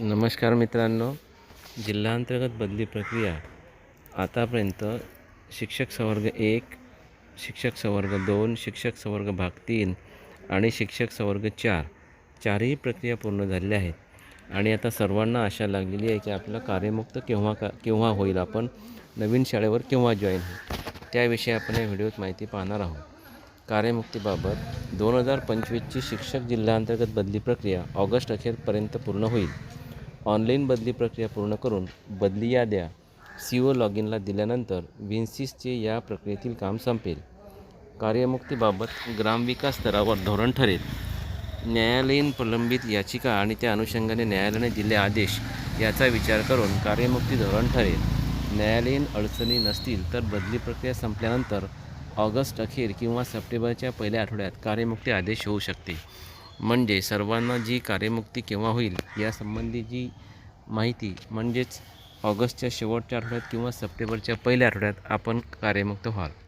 नमस्कार मित्रांनो जिल्हांतर्गत बदली प्रक्रिया. आतापर्यंत शिक्षक संवर्ग एक शिक्षक संवर्ग दोन शिक्षक संवर्ग भाग तीन आणि शिक्षक संवर्ग चार चारही प्रक्रिया पूर्ण झालेल्या आहेत. आणि आता सर्वांना आशा लागलेली आहे की आपलं कार्यमुक्त केव्हा का केव्हा होईल आपण नवीन शाळेवर केव्हा जॉईन होईल त्याविषयी आपण या व्हिडिओत माहिती पाहणार आहोत. कार्यमुक्तीबाबत दोन हजार पंचवीसची शिक्षक जिल्हांतर्गत बदली प्रक्रिया ऑगस्ट अखेरपर्यंत पूर्ण होईल. ऑनलाईन बदली प्रक्रिया पूर्ण करून बदली याद्या सी ओ लॉग इनला दिल्यानंतर विन्सिसचे या प्रक्रियेतील काम संपेल. कार्यमुक्तीबाबत ग्रामविकास स्तरावर धोरण ठरेल. न्यायालयीन प्रलंबित याचिका आणि त्या अनुषंगाने न्यायालयाने दिले आदेश याचा विचार करून कार्यमुक्ती धोरण ठरेल. न्यायालयीन अडचणी नसतील तर बदली प्रक्रिया संपल्यानंतर ऑगस्ट अखेर किंवा सप्टेंबरच्या पहिल्या आठवड्यात कार्यमुक्ती आदेश होऊ शकते. म्हणजे सर्वांना जी कार्यमुक्ती केव्हा होईल यासंबंधी जी माहिती म्हणजेच ऑगस्टच्या शेवटच्या आठवड्यात किंवा सप्टेंबरच्या पहिल्या आठवड्यात आपण कार्यमुक्त व्हाल.